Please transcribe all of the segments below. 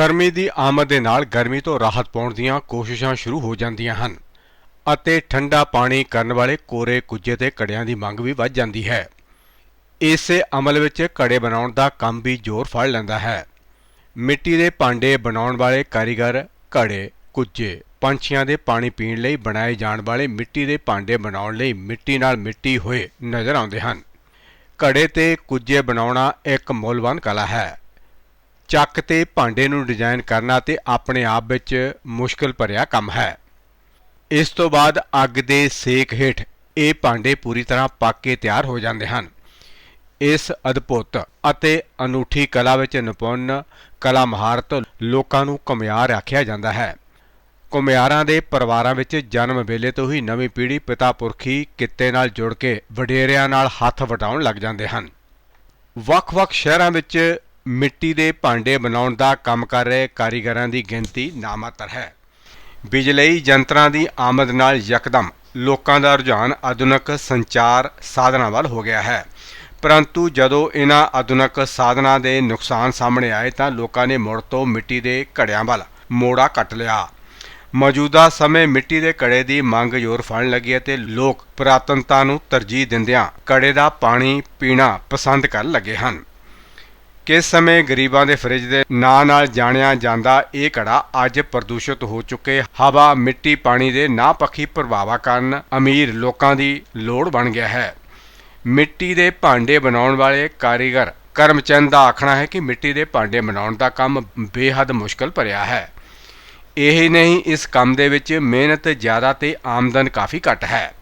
ਗਰਮੀ ਦੀ ਆਮਦ ਦੇ ਨਾਲ ਗਰਮੀ ਤੋਂ ਰਾਹਤ ਪਾਉਣ ਦੀਆਂ ਕੋਸ਼ਿਸ਼ਾਂ ਸ਼ੁਰੂ ਹੋ ਜਾਂਦੀਆਂ ਹਨ ਅਤੇ ਠੰਡਾ ਪਾਣੀ ਕਰਨ ਵਾਲੇ ਕੋਰੇ ਕੁੱਜੇ ਤੇ ਘੜਿਆਂ ਦੀ ਮੰਗ ਵੀ ਵੱਧ ਜਾਂਦੀ ਹੈ। ਇਸੇ ਅਮਲ ਵਿੱਚ ਘੜੇ ਬਣਾਉਣ ਦਾ ਕੰਮ ਵੀ ਜ਼ੋਰ ਫੜ ਲੈਂਦਾ ਹੈ। ਮਿੱਟੀ ਦੇ ਭਾਂਡੇ ਬਣਾਉਣ ਵਾਲੇ ਕਾਰੀਗਰ ਘੜੇ ਕੁੱਜੇ, ਪੰਛੀਆਂ ਦੇ ਪਾਣੀ ਪੀਣ ਲਈ ਬਣਾਏ ਜਾਣ ਵਾਲੇ ਮਿੱਟੀ ਦੇ ਭਾਂਡੇ ਬਣਾਉਣ ਲਈ ਮਿੱਟੀ ਨਾਲ ਮਿੱਟੀ ਹੋਏ ਨਜ਼ਰ ਆਉਂਦੇ ਹਨ। ਘੜੇ ਤੇ ਕੁੱਜੇ ਬਣਾਉਣਾ ਇੱਕ ਮੁੱਲਵਾਨ ਕਲਾ ਹੈ। ਚੱਕ ਤੇ ਭਾਂਡੇ ਨੂੰ ਡਿਜ਼ਾਈਨ ਕਰਨਾ ਤੇ ਆਪਣੇ ਆਪ ਵਿੱਚ ਮੁਸ਼ਕਲ ਭਰਿਆ ਕੰਮ ਹੈ। ਇਸ ਤੋਂ ਬਾਅਦ ਅੱਗ ਦੇ ਸੇਕ ਹੇਠ ਇਹ ਭਾਂਡੇ ਪੂਰੀ ਤਰ੍ਹਾਂ ਪੱਕ ਕੇ ਤਿਆਰ ਹੋ ਜਾਂਦੇ ਹਨ। ਇਸ ਅਦਭੁਤ ਅਤੇ ਅਨੂਠੀ ਕਲਾ ਵਿੱਚ ਨਿਪੁੰਨ ਕਲਾ ਮਹਾਰਤ ਲੋਕਾਂ ਨੂੰ ਕੁਮਿਆਰ ਆਖਿਆ ਜਾਂਦਾ ਹੈ। ਕੁਮਿਆਰਾਂ ਦੇ ਪਰਿਵਾਰਾਂ ਵਿੱਚ ਜਨਮ ਵੇਲੇ ਤੋਂ ਹੀ ਨਵੀਂ ਪੀੜ੍ਹੀ ਪਿਤਾ ਪੁਰਖੀ ਕਿੱਤੇ ਨਾਲ ਜੁੜ ਕੇ ਵਡੇਰਿਆਂ ਨਾਲ ਹੱਥ ਵਟਾਉਣ ਲੱਗ ਜਾਂਦੇ ਹਨ। ਵੱਖ-ਵੱਖ ਸ਼ਹਿਰਾਂ ਵਿੱਚ ਮਿੱਟੀ ਦੇ ਭਾਂਡੇ ਬਣਾਉਣ ਦਾ ਕੰਮ ਕਰ ਰਹੇ ਕਾਰੀਗਰਾਂ ਦੀ ਗਿਣਤੀ ਨਾਮਾਤਰ ਹੈ। ਬਿਜਲਈ ਯੰਤਰਾਂ ਦੀ ਆਮਦ ਨਾਲ ਯਕਦਮ ਲੋਕਾਂ ਦਾ ਰੁਝਾਨ ਆਧੁਨਿਕ ਸੰਚਾਰ ਸਾਧਨਾਂ ਵੱਲ ਹੋ ਗਿਆ ਹੈ। ਪਰੰਤੂ ਜਦੋਂ ਇਹਨਾਂ ਆਧੁਨਿਕ ਸਾਧਨਾਂ ਦੇ ਨੁਕਸਾਨ ਸਾਹਮਣੇ ਆਏ ਤਾਂ ਲੋਕਾਂ ਨੇ ਮੁੜ ਤੋਂ ਮਿੱਟੀ ਦੇ ਘੜਿਆਂ ਵੱਲ ਮੋੜਾ ਕੱਟ ਲਿਆ। ਮੌਜੂਦਾ ਸਮੇਂ ਮਿੱਟੀ ਦੇ ਘੜੇ ਦੀ ਮੰਗ ਜ਼ੋਰ ਫੜਨ ਲੱਗੀ ਹੈ ਤੇ ਲੋਕ ਪੁਰਾਤਨਤਾ ਨੂੰ ਤਰਜੀਹ ਦਿੰਦਿਆਂ ਘੜੇ ਦਾ ਪਾਣੀ ਪੀਣਾ ਪਸੰਦ ਕਰਨ ਲੱਗੇ ਹਨ। ਕਿਸ ਸਮੇਂ ਗਰੀਬਾਂ ਦੇ ਫਰਿੱਜ ਦੇ ਨਾਂ ਨਾਲ ਜਾਣਿਆ ਜਾਂਦਾ, ਇਹ ਘੜਾ ਅੱਜ ਪ੍ਰਦੂਸ਼ਿਤ ਹੋ ਚੁੱਕੇ। ਹਵਾ, ਮਿੱਟੀ, ਪਾਣੀ ਦੇ ਨਾ ਪੱਖੀ ਪ੍ਰਭਾਵਾਂ ਕਾਰਨ ਅਮੀਰ ਲੋਕਾਂ ਦੀ ਲੋੜ ਬਣ ਗਿਆ ਹੈ। ਮਿੱਟੀ ਦੇ ਭਾਂਡੇ ਬਣਾਉਣ ਵਾਲੇ ਕਾਰੀਗਰ ਕਰਮਚੰਦ ਦਾ ਆਖਣਾ ਹੈ ਕਿ ਮਿੱਟੀ ਦੇ ਭਾਂਡੇ ਬਣਾਉਣ ਦਾ ਕੰਮ ਬੇਹੱਦ ਮੁਸ਼ਕਲ ਭਰਿਆ ਹੈ। ਇਹ ਨਹੀਂ, ਇਸ ਕੰਮ ਦੇ ਵਿੱਚ ਮਿਹਨਤ ਜ਼ਿਆਦਾ ਤੇ ਆਮਦਨ ਕਾਫੀ ਘੱਟ ਹੈ।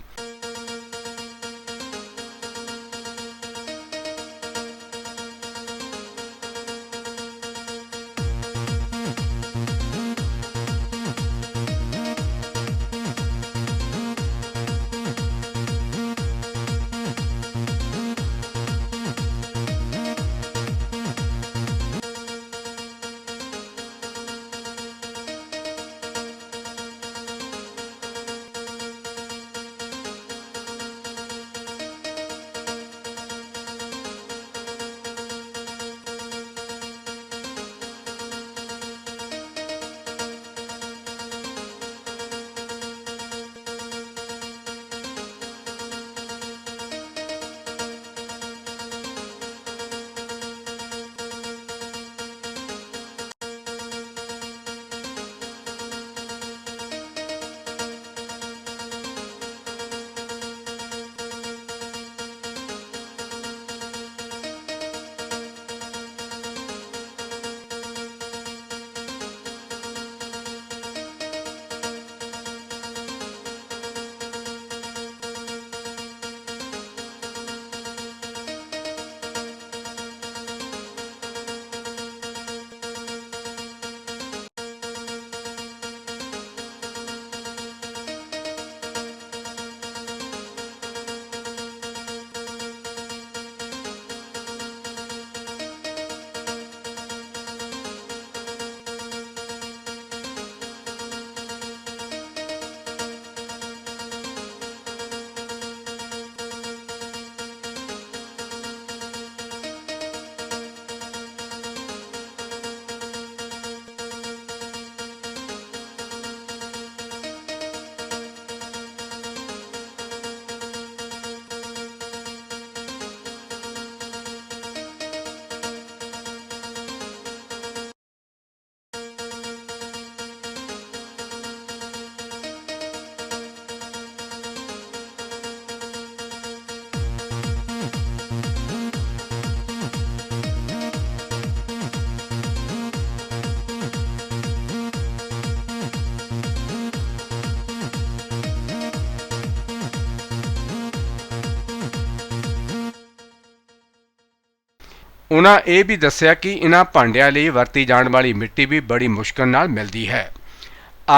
ਉਹਨਾਂ ਇਹ ਵੀ ਦੱਸਿਆ ਕਿ ਇਹਨਾਂ ਭਾਂਡਿਆਂ ਲਈ ਵਰਤੀ ਜਾਣ ਵਾਲੀ ਮਿੱਟੀ ਵੀ ਬੜੀ ਮੁਸ਼ਕਲ ਨਾਲ ਮਿਲਦੀ ਹੈ।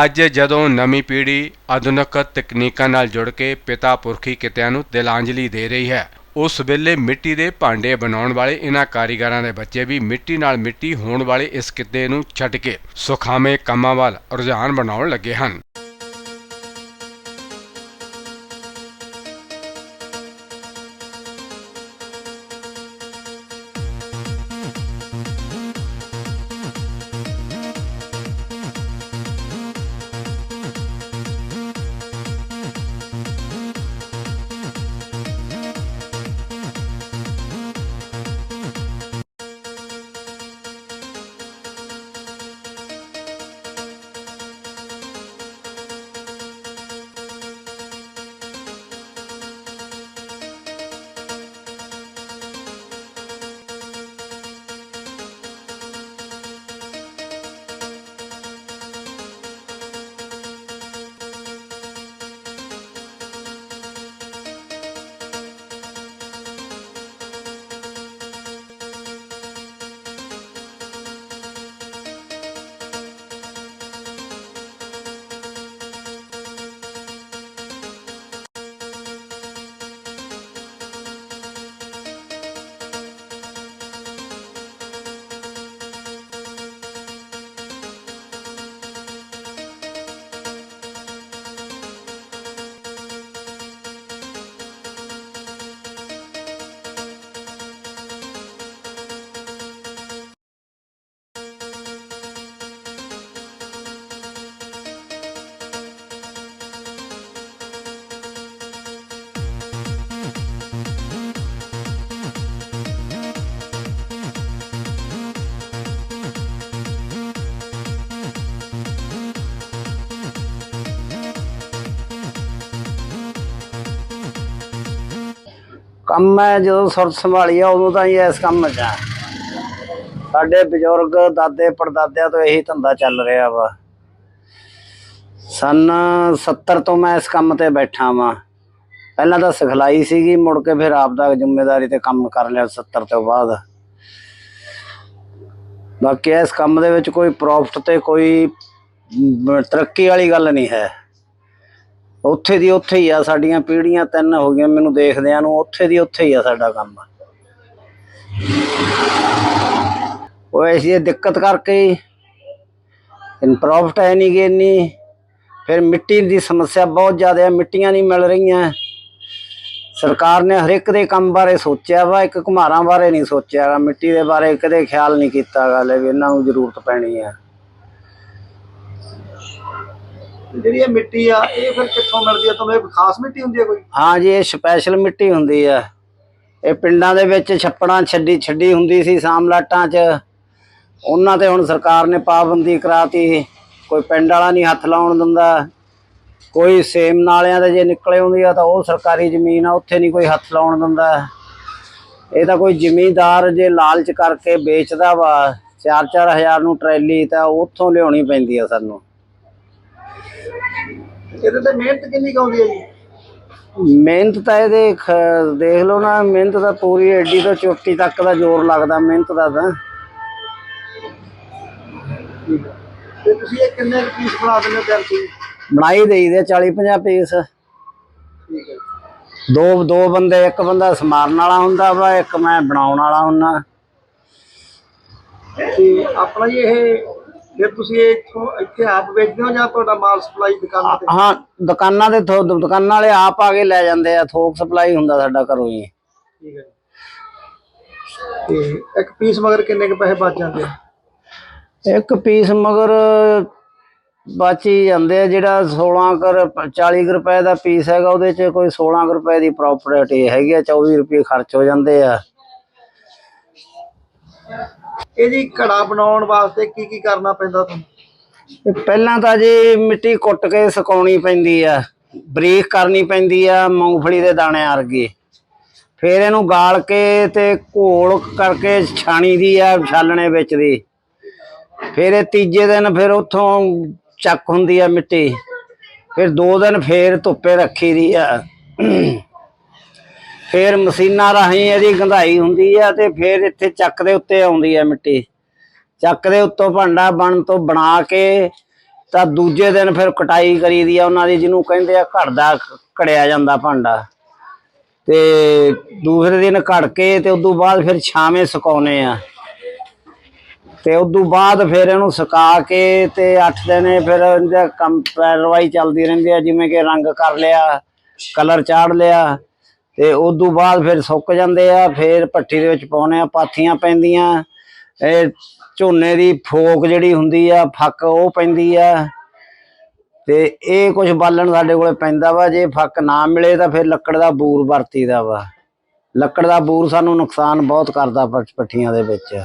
ਅੱਜ ਜਦੋਂ ਨਵੀਂ ਪੀੜ੍ਹੀ ਆਧੁਨਿਕ ਤਕਨੀਕਾਂ ਨਾਲ ਜੁੜ ਕੇ ਪਿਤਾ ਪੁਰਖੀ ਕਿੱਤਿਆਂ ਨੂੰ ਦਿਲਾਂਜਲੀ ਦੇ ਰਹੀ ਹੈ, ਉਸ ਵੇਲੇ ਮਿੱਟੀ ਦੇ ਭਾਂਡੇ ਬਣਾਉਣ ਵਾਲੇ ਇਹਨਾਂ ਕਾਰੀਗਰਾਂ ਦੇ ਬੱਚੇ ਵੀ ਮਿੱਟੀ ਨਾਲ ਮਿੱਟੀ ਹੋਣ ਵਾਲੇ ਇਸ ਕਿੱਤੇ ਨੂੰ ਛੱਡ ਕੇ ਸੁਖਾਵੇਂ ਕੰਮਾਂ ਵੱਲ ਰੁਝਾਨ ਬਣਾਉਣ ਲੱਗੇ ਹਨ। ਕੰਮ ਮੈਂ ਜਦੋਂ ਸੁਰਤ ਸੰਭਾਲੀ ਆ, ਉਦੋਂ ਤਾਂ ਹੀ ਇਸ ਕੰਮ 'ਚ ਆ। ਸਾਡੇ ਬਜ਼ੁਰਗ ਦਾਦੇ ਪੜਦਾਦਿਆਂ ਤੋਂ ਇਹੀ ਧੰਦਾ ਚੱਲ ਰਿਹਾ ਵਾ। ਸਨ 70 ਤੋਂ ਮੈਂ ਇਸ ਕੰਮ ਤੇ ਬੈਠਾ ਵਾਂ। ਪਹਿਲਾਂ ਤਾਂ ਸਿਖਲਾਈ ਸੀਗੀ, ਮੁੜ ਕੇ ਫਿਰ ਆਪ ਦਾ ਜ਼ਿੰਮੇਵਾਰੀ ਤੇ ਕੰਮ ਕਰ ਲਿਆ 70 ਤੋਂ ਬਾਅਦ। ਬਾਕੀ ਇਸ ਕੰਮ ਦੇ ਵਿੱਚ ਕੋਈ ਪ੍ਰੋਫਿਟ ਤੇ ਕੋਈ ਤਰੱਕੀ ਵਾਲੀ ਗੱਲ ਨਹੀਂ ਹੈ। ਉੱਥੇ ਦੀ ਉੱਥੇ ਹੀ ਆ, ਸਾਡੀਆਂ ਪੀੜ੍ਹੀਆਂ ਤਿੰਨ ਹੋ ਗਈਆਂ ਮੈਨੂੰ ਦੇਖਦਿਆਂ ਨੂੰ, ਉੱਥੇ ਦੀ ਉੱਥੇ ਹੀ ਆ ਸਾਡਾ ਕੰਮ। ਉਹ ਐਸੀ ਦਿੱਕਤ ਕਰਕੇ ਹੀ। ਇਨ ਪ੍ਰੋਫਿਟ ਹੈ ਨਹੀਂ ਗੇ ਇੰਨੀ। ਫਿਰ ਮਿੱਟੀ ਦੀ ਸਮੱਸਿਆ ਬਹੁਤ ਜ਼ਿਆਦਾ ਹੈ, ਮਿੱਟੀਆਂ ਨਹੀਂ ਮਿਲ ਰਹੀਆਂ। ਸਰਕਾਰ ਨੇ ਹਰ ਇੱਕ ਦੇ ਕੰਮ ਬਾਰੇ ਸੋਚਿਆ ਵਾ, ਇੱਕ ਘੁਮਾਰਾਂ ਬਾਰੇ ਨਹੀਂ ਸੋਚਿਆ ਮਿੱਟੀ ਦੇ ਬਾਰੇ ਕਦੇ ਖਿਆਲ ਨਹੀਂ ਕੀਤਾ ਗਾ ਲੈ ਵੀ ਇਹਨਾਂ ਨੂੰ ਜ਼ਰੂਰਤ ਪੈਣੀ ਹੈ ਜਿਹੜੀ ਇਹ ਮਿੱਟੀ ਆ, ਇਹ ਫਿਰ ਕਿੱਥੋਂ ਮਿਲਦੀ ਆ? ਤੁਹਾਨੂੰ ਇਹ ਖਾਸ ਮਿੱਟੀ ਹੁੰਦੀ ਹੈ ਕੋਈ? ਹਾਂ ਜੀ, ਇਹ ਸਪੈਸ਼ਲ ਮਿੱਟੀ ਹੁੰਦੀ ਆ। ਇਹ ਪਿੰਡਾਂ ਦੇ ਵਿੱਚ ਛੱਪੜਾਂ ਛੱਡੀ ਛੱਡੀ ਹੁੰਦੀ ਸੀ ਸਾਮਲਾਟਾਂ 'ਚ। ਉਹਨਾਂ ਤੇ ਹੁਣ ਸਰਕਾਰ ਨੇ ਪਾਬੰਦੀ ਕਰਾਤੀ। ਕੋਈ ਪਿੰਡ ਵਾਲਾ ਨਹੀਂ ਹੱਥ ਲਾਉਣ ਦਿੰਦਾ। ਕੋਈ ਸੇਮ ਨਾਲਿਆਂ ਦੇ ਜੇ ਨਿਕਲੇ ਹੁੰਦੀ ਆ ਤਾਂ ਉਹ ਸਰਕਾਰੀ ਜ਼ਮੀਨ ਆ, ਉੱਥੇ ਨਹੀਂ ਕੋਈ ਹੱਥ ਲਾਉਣ ਦਿੰਦਾ। ਇਹ ਤਾਂ ਕੋਈ ਜ਼ਿਮੀਂਦਾਰ ਜੇ ਲਾਲਚ ਕਰਕੇ ਵੇਚਦਾ ਵਾ 4-4 ਹਜ਼ਾਰ ਨੂੰ ਟਰੈਲੀ ਤਾਂ ਉੱਥੋਂ ਲਿਆਉਣੀ ਪੈਂਦੀ ਆ ਸਾਨੂੰ। ਇਹਦੇ ਤੇ ਮਿਹਨਤ ਕਿੰਨੀ ਕੁ ਆਉਂਦੀ ਹੈ ਜੀ? ਮਿਹਨਤ ਤਾਂ ਇਹਦੇ ਖ- ਦੇਖ ਲਓ ਨਾ ਮਿਹਨਤ ਤਾਂ ਪੂਰੀ ਐਡੀ ਤੋਂ ਚੋਟੀ ਤੱਕ ਦਾ ਜ਼ੋਰ ਲੱਗਦਾ ਮਿਹਨਤ ਦਾ ਤਾਂ। ਤੇ ਤੁਸੀਂ ਇਹ ਕਿੰਨੇ ਪੀਸ ਬਣਾ ਦਿੰਦੇ ਹੋ ਤਿਆਰ ਕੋਈ ਬਣਾਈ ਦੇਈਦੇ 40 50 ਪੀਸ ਠੀਕ ਹੈ ਦੋ ਦੋ ਬੰਦੇ ਇੱਕ ਬੰਦਾ ਸਮਾਰਨ ਵਾਲਾ ਹੁੰਦਾ ਵਾ ਇੱਕ ਮੈਂ ਬਣਾਉਣ ਵਾਲਾ ਹੁੰਦਾ। ਤੇ ਆਪਣਾ ਜੀ ਇਹ ਫਿਰ ਤੁਸੀਂ ਇਹ ਇੱਥੋਂ ਇੱਥੇ ਆਪ ਵੇਚਦੇ ਹੋ ਜਾਂ ਤੁਹਾਡਾ ਮਾਲ ਸਪਲਾਈ ਦੁਕਾਨਾਂ ਤੇ? ਹਾਂ ਦੁਕਾਨਾਂ ਦੇ ਥੋ ਦੁਕਾਨਾਂ ਵਾਲੇ ਆਪ ਆ ਕੇ ਲੈ ਜਾਂਦੇ ਆ ਥੋਕ ਸਪਲਾਈ ਹੁੰਦਾ ਸਾਡਾ ਘਰੋਂ ਹੀ। ਠੀਕ ਹੈ ਜੀ। ਤੇ ਇੱਕ ਪੀਸ ਮਗਰ ਕਿੰਨੇ ਕੁ ਪੈਸੇ ਬਚ ਜਾਂਦੇ ਆ? ਇੱਕ ਪੀਸ ਮਗਰ ਬਚ ਜਾਂਦੇ ਆ ਜਿਹੜਾ 16 ਕਰ 40 ਕੁ ਰੁਪਏ ਦਾ ਪੀਸ ਹੈਗਾ ਉਹਦੇ ਚ ਕੋਈ 16 ਕੁ ਰੁਪਏ ਦੀ ਪ੍ਰੋਪਰਟੀ ਹੈਗੀ ਆ 24 ਰੁਪਏ ਖਰਚ ਹੋ ਜਾਂਦੇ ਆ। ਇਹਦੀ ਘੜਾ ਬਣਾਉਣ ਵਾਸਤੇ ਕੀ ਕੀ ਕਰਨਾ ਪੈਂਦਾ ਤੁਹਾਨੂੰ? ਤੇ ਪਹਿਲਾਂ ਤਾਂ ਜੀ ਮਿੱਟੀ ਕੁੱਟ ਕੇ ਸੁਕਾਉਣੀ ਪੈਂਦੀ ਆ, ਬਰੀਕ ਕਰਨੀ ਪੈਂਦੀ ਆ ਮੂੰਗਫਲੀ ਦੇ ਦਾਣੇ ਵਰਗੀ। ਫਿਰ ਇਹਨੂੰ ਗਾਲ ਕੇ ਤੇ ਘੋਲ ਕਰਕੇ ਛਾਣੀ ਦੀ ਆ ਛਾਲਣੇ ਵਿੱਚ ਦੀ। ਫਿਰ ਇਹ ਤੀਜੇ ਦਿਨ ਫਿਰ ਉੱਥੋਂ ਚੱਕ ਹੁੰਦੀ ਆ ਮਿੱਟੀ। ਫਿਰ ਦੋ ਦਿਨ ਫੇਰ ਧੁੱਪੇ ਰੱਖੀ ਦੀ ਆ। ਫਿਰ ਮਸ਼ੀਨਾਂ ਰਾਹੀਂ ਇਹਦੀ ਗੰਧਾਈ ਹੁੰਦੀ ਆ ਤੇ ਫਿਰ ਇੱਥੇ ਚੱਕ ਦੇ ਉੱਤੇ ਆਉਂਦੀ ਆ ਮਿੱਟੀ। ਚੱਕ ਦੇ ਉੱਤੋਂ ਭਾਂਡਾ ਬਣ ਤੋਂ ਬਣਾ ਕੇ ਤਾਂ ਦੂਜੇ ਦਿਨ ਫਿਰ ਕਟਾਈ ਕਰੀਦੀ ਆ ਉਹਨਾਂ ਦੀ, ਜਿਹਨੂੰ ਕਹਿੰਦੇ ਆ ਘੜਦਾ ਕੜਿਆ ਜਾਂਦਾ ਭਾਂਡਾ। ਤੇ ਦੂਸਰੇ ਦਿਨ ਘੜ ਕੇ ਤੇ ਉਦੋਂ ਬਾਅਦ ਫਿਰ ਛਾਵੇਂ ਸੁਕਾਉਨੇ ਆ। ਤੇ ਉਦੋਂ ਬਾਅਦ ਫਿਰ ਇਹਨੂੰ ਸੁਕਾ ਕੇ ਤੇ 8 ਦਿਨੇ ਫਿਰ ਇਹਦਾ ਕੰਮ ਪੈਰਵਾਈ ਚੱਲਦੀ ਰਹਿੰਦੀ ਆ, ਜਿਵੇਂ ਕਿ ਰੰਗ ਕਰ ਲਿਆ, ਕਲਰ ਚਾੜ ਲਿਆ ਤੇ ਉਦੋਂ ਬਾਅਦ ਫਿਰ ਸੁੱਕ ਜਾਂਦੇ ਆ ਫਿਰ ਭੱਠੀ ਦੇ ਵਿੱਚ ਪਾਉਨੇ ਆ ਪਾਥੀਆਂ ਪੈਂਦੀਆਂ। ਇਹ ਝੋਨੇ ਦੀ ਫੋਕ ਜਿਹੜੀ ਹੁੰਦੀ ਆ ਫੱਕ ਉਹ ਪੈਂਦੀ ਆ। ਤੇ ਇਹ ਕੁਝ ਬਾਲਣ ਸਾਡੇ ਕੋਲੇ ਪੈਂਦਾ ਵਾ ਜੇ ਫੱਕ ਨਾ ਮਿਲੇ ਤਾਂ ਫਿਰ ਲੱਕੜ ਦਾ ਬੂਰ ਵਰਤੀਦਾ ਵਾ। ਲੱਕੜ ਦਾ ਬੂਰ ਸਾਨੂੰ ਨੁਕਸਾਨ ਬਹੁਤ ਕਰਦਾ ਪੱਠ- ਪੱਠੀਆਂ ਦੇ ਵਿੱਚ।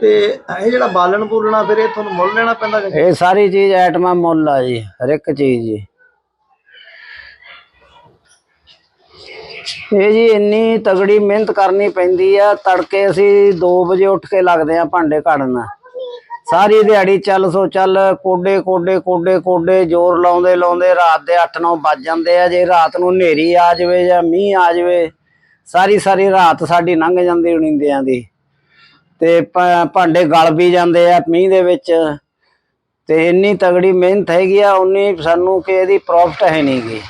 ਤੇ ਇਹ ਜਿਹੜਾ ਬਾਲਣ ਬੂਲਣਾ ਫਿਰ ਇਹ ਤੁਹਾਨੂੰ ਮੁੱਲ ਲੈਣਾ ਪੈਂਦਾ ਇਹ ਸਾਰੀ ਚੀਜ਼ ਆਈਟਮਾਂ ਮੁੱਲ ਆ ਜੀ ਹਰ ਇੱਕ ਚੀਜ਼ ਜੀ। ਇਹ ਜੀ ਇੰਨੀ ਤਗੜੀ ਮਿਹਨਤ ਕਰਨੀ ਪੈਂਦੀ ਆ, ਤੜਕੇ ਅਸੀਂ 2 ਵਜੇ ਉੱਠ ਕੇ ਲੱਗਦੇ ਆ ਭਾਂਡੇ ਘੜਨ। ਸਾਰੀ ਦਿਹਾੜੀ ਚੱਲ ਸੋ ਚੱਲ ਕੋਡੇ ਕੋਡੇ ਕੋਡੇ ਕੋਡੇ ਜ਼ੋਰ ਲਾਉਂਦੇ ਲਾਉਂਦੇ ਰਾਤ ਦੇ 8-9 ਵੱਜ ਜਾਂਦੇ ਆ, ਜੇ ਰਾਤ ਨੂੰ ਹਨੇਰੀ ਆ ਜਾਵੇ ਜਾਂ ਮੀਂਹ ਆ ਜਾਵੇ, ਸਾਰੀ ਸਾਰੀ ਰਾਤ ਸਾਡੀ ਲੰਘ ਜਾਂਦੀ ਉਣਿੰਦਿਆਂ ਦੀ। ਤੇ ਭਾਂਡੇ ਗਲ ਵੀ ਜਾਂਦੇ ਆ ਮੀਂਹ ਦੇ ਵਿੱਚ। ਤੇ ਇੰਨੀ ਤਗੜੀ ਮਿਹਨਤ ਹੈਗੀ ਆ, ਉਨੀ ਸਾਨੂੰ ਕਿ ਇਹਦੀ ਪ੍ਰੋਫਿਟ ਹੈ ਨਹੀਂਗੀ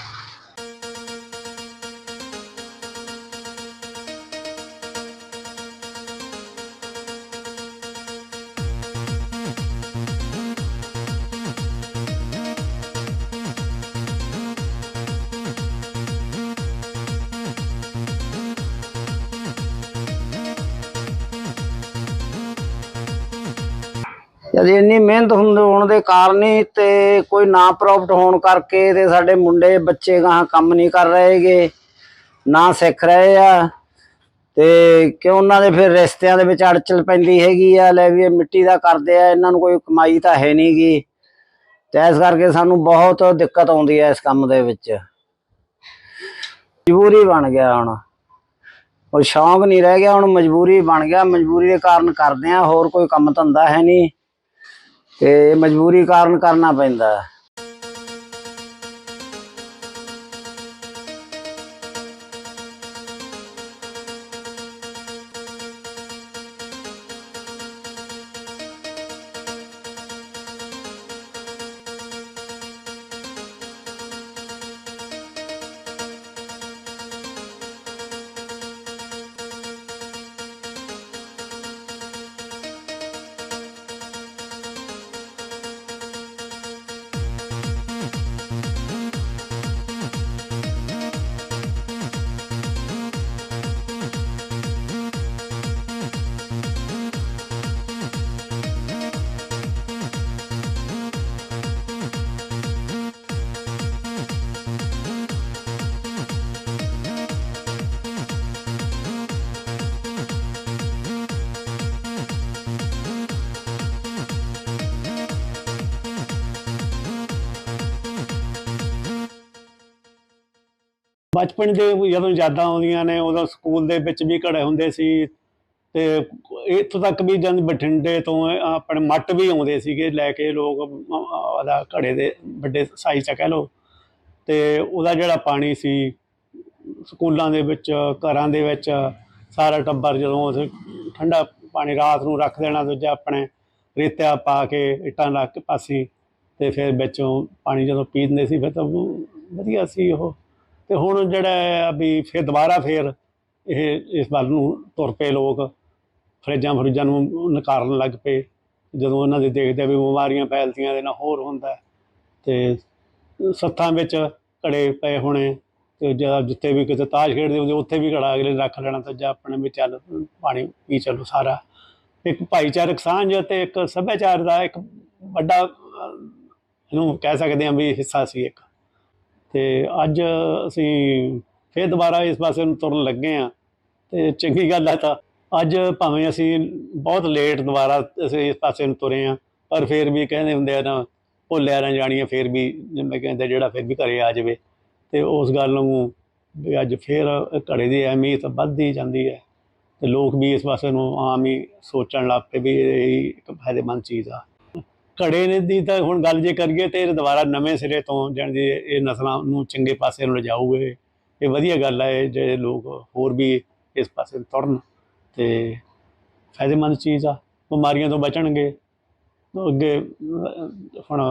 ਜਦ ਇੰਨੀ ਮਿਹਨਤ ਹੁੰਦ- ਹੋਣ ਦੇ ਕਾਰਨ ਹੀ ਤੇ ਕੋਈ ਨਾ ਪ੍ਰੋਫਿਟ ਹੋਣ ਕਰਕੇ ਤੇ ਸਾਡੇ ਮੁੰਡੇ, ਬੱਚੇ ਗਾਂ ਕੰਮ ਨਹੀਂ ਕਰ ਰਹੇਗੇ ਨਾ ਸਿੱਖ ਰਹੇ ਆ ਤੇ ਕਿਉਂ ਉਹਨਾਂ ਦੇ ਫਿਰ ਰਿਸ਼ਤਿਆਂ ਦੇ ਵਿੱਚ ਅੜਚਲ ਪੈਂਦੀ ਹੈਗੀ ਆ, ਲੈ ਵੀ ਇਹ ਮਿੱਟੀ ਦਾ ਕਰਦੇ ਆ, ਇਹਨਾਂ ਨੂੰ ਕੋਈ ਕਮਾਈ ਤਾਂ ਹੈ ਨਹੀਂਗੀ ਤੇ ਇਸ ਕਰਕੇ ਸਾਨੂੰ ਬਹੁਤ ਦਿੱਕਤ ਆਉਂਦੀ ਹੈ ਇਸ ਕੰਮ ਦੇ ਵਿੱਚ। ਮਜਬੂਰੀ ਬਣ ਗਿਆ ਹੁਣ। ਉਹ ਸ਼ੌਂਕ ਨਹੀਂ ਰਹਿ ਗਿਆ, ਹੁਣ ਮਜਬੂਰੀ ਬਣ ਗਿਆ, ਮਜਬੂਰੀ ਦੇ ਕਾਰਨ ਕਰਦੇ ਆ, ਹੋਰ ਕੋਈ ਕੰਮ ਧੰਦਾ ਹੈ ਨਹੀਂ। ਤੇ ਮਜਬੂਰੀ ਕਾਰਨ ਕਰਨਾ ਪੈਂਦਾ। ਬਚਪਨ ਦੇ ਜਦੋਂ ਯਾਦਾਂ ਆਉਂਦੀਆਂ ਨੇ, ਉਦੋਂ ਸਕੂਲ ਦੇ ਵਿੱਚ ਵੀ ਘੜੇ ਹੁੰਦੇ ਸੀ ਤੇ ਇੱਥੋਂ ਤੱਕ ਵੀ ਜਦ ਬਠਿੰਡੇ ਤੋਂ ਆਪਣੇ ਮੱਟ ਵੀ ਆਉਂਦੇ ਸੀਗੇ ਲੈ ਕੇ ਲੋਕ, ਉਹਦਾ ਘੜੇ ਦੇ ਵੱਡੇ ਸਾਈਜ਼ ਚ ਕਹਿ ਲਓ ਤੇ ਉਹਦਾ ਜਿਹੜਾ ਪਾਣੀ ਸੀ, ਸਕੂਲਾਂ ਦੇ ਵਿੱਚ, ਘਰਾਂ ਦੇ ਵਿੱਚ, ਸਾਰਾ ਟੱਬਰ ਜਦੋਂ ਉਸ ਠੰਡਾ ਪਾਣੀ ਰਾਤ ਨੂੰ ਰੱਖ ਦੇਣਾ, ਦੂਜਾ ਆਪਣੇ ਰੇਤਿਆ ਪਾ ਕੇ ਇੱਟਾਂ ਲਾ ਕੇ ਪਾਸੀ ਤੇ ਫਿਰ ਵਿੱਚੋਂ ਪਾਣੀ ਜਦੋਂ ਪੀ ਦਿੰਦੇ ਸੀ, ਫਿਰ ਤਾਂ ਵਧੀਆ ਸੀ ਉਹ। ਤੇ ਹੁਣ ਜਿਹੜਾ ਹੈ ਵੀ ਫਿਰ ਦੁਬਾਰਾ ਫਿਰ ਇਹ ਇਸ ਵੱਲ ਨੂੰ ਤੁਰ ਪਏ ਲੋਕ, ਫਰਿੱਜਾਂ ਫਰਿੱਜਾਂ ਨੂੰ ਨਕਾਰਨ ਲੱਗ ਪਏ ਜਦੋਂ ਉਹਨਾਂ ਦੇ ਦੇਖਦੇ ਵੀ ਬਿਮਾਰੀਆਂ ਫੈਲਦੀਆਂ ਦੇ ਨਾਲ ਹੋਰ ਹੁੰਦਾ ਹੈ। ਤੇ ਸੱਥਾਂ ਵਿੱਚ ਘੜੇ ਪਏ ਹੋਣੇ ਤੇ ਜਦ ਜਿੱਥੇ ਵੀ ਕਿਤੇ ਤਾਸ਼ ਖੇਡਦੇ ਹੁੰਦੇ, ਉੱਥੇ ਵੀ ਘੜਾ ਅਗਲੇ ਰੱਖ ਲੈਣਾ ਤਾਂ ਜਾਂ ਆਪਣੇ ਵੀ ਚੱਲ ਪਾਣੀ ਪੀ ਚੱਲੋ ਸਾਰਾ ਇੱਕ ਭਾਈਚਾਰਕ ਸਾਂਝ ਤੇ ਇੱਕ ਸੱਭਿਆਚਾਰ ਦਾ ਇੱਕ ਵੱਡਾ, ਇਹਨੂੰ ਕਹਿ ਸਕਦੇ ਹਾਂ ਵੀ ਹਿੱਸਾ ਸੀ ਇੱਕ ਤੇ ਅੱਜ ਅਸੀਂ ਫਿਰ ਦੁਬਾਰਾ ਇਸ ਪਾਸੇ ਨੂੰ ਤੁਰਨ ਲੱਗੇ ਆ ਤੇ ਚੰਗੀ ਗੱਲ ਹੈ ਤਾਂ ਅੱਜ ਭਾਵੇਂ ਅਸੀਂ ਬਹੁਤ ਲੇਟ ਦੁਬਾਰਾ ਅਸੀਂ ਇਸ ਪਾਸੇ ਨੂੰ ਤੁਰੇ ਆ ਪਰ ਫਿਰ ਵੀ ਕਹਿੰਦੇ ਹੁੰਦੇ ਆ ਨਾ ਭੁੱਲਿਆ ਨਾ ਜਾਣੀਆਂ ਫਿਰ ਵੀ, ਜਿਵੇਂ ਕਹਿੰਦੇ ਜਿਹੜਾ ਫਿਰ ਵੀ ਘਰੇ ਆ ਜਾਵੇ। ਤੇ ਉਸ ਗੱਲ ਨੂੰ ਵੀ ਅੱਜ ਫਿਰ ਘੜੇ ਦੀ ਅਹਿਮੀਅਤ ਵੱਧਦੀ ਜਾਂਦੀ ਹੈ ਤੇ ਲੋਕ ਵੀ ਇਸ ਪਾਸੇ ਨੂੰ ਆਮ ਹੀ ਸੋਚਣ ਲੱਗ ਪਏ ਵੀ ਇਹ ਇੱਕ ਫਾਇਦੇਮੰਦ ਚੀਜ਼ ਆ। ਘੜੇ ਨੇ ਦੀ ਤਾਂ ਹੁਣ ਗੱਲ ਜੇ ਕਰੀਏ ਤੇ ਇਹ ਦੁਬਾਰਾ ਨਵੇਂ ਸਿਰੇ ਤੋਂ ਜਾਣੀ ਦੀ ਇਹ ਨਸਲਾਂ ਨੂੰ ਚੰਗੇ ਪਾਸੇ ਨੂੰ ਲਿਜਾਊਗੇ। ਇਹ ਵਧੀਆ ਗੱਲ ਹੈ ਜੇ ਲੋਕ ਹੋਰ ਵੀ ਇਸ ਪਾਸੇ ਨੂੰ ਤੁਰਨ ਤੇ ਫਾਇਦੇਮੰਦ ਚੀਜ਼ ਆ। ਬਿਮਾਰੀਆਂ ਤੋਂ ਬਚਣਗੇ। ਅੱਗੇ ਹੁਣ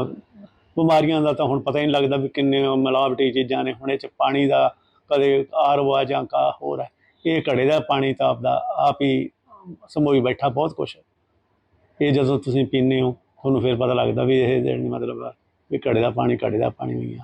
ਬਿਮਾਰੀਆਂ ਦਾ ਤਾਂ ਹੁਣ ਪਤਾ ਹੀ ਨਹੀਂ ਲੱਗਦਾ ਵੀ ਕਿੰਨੇ ਮਿਲਾਵਟੀ ਚੀਜ਼ਾਂ ਨੇ। ਹੁਣ ਇਹ ਚ ਪਾਣੀ ਦਾ ਕਦੇ ਆਰਓ ਆ ਜਾਂ ਕਾ ਹੋਰ ਹੈ ਇਹ ਘੜੇ ਦਾ ਪਾਣੀ ਤਾਂ ਆਪਦਾ ਆਪ ਹੀ ਸਮੋਈ ਬੈਠਾ ਬਹੁਤ ਕੁਛ। ਇਹ ਜਦੋਂ ਤੁਸੀਂ ਪੀਂਦੇ ਹੋ ਤੁਹਾਨੂੰ ਫਿਰ ਪਤਾ ਲੱਗਦਾ ਵੀ ਇਹ ਜਿਹੜੀ ਮਤਲਬ ਵੀ ਘੜੇ ਦਾ ਪਾਣੀ ਘੜੇ ਦਾ ਪਾਣੀ ਨਹੀਂ ਆ।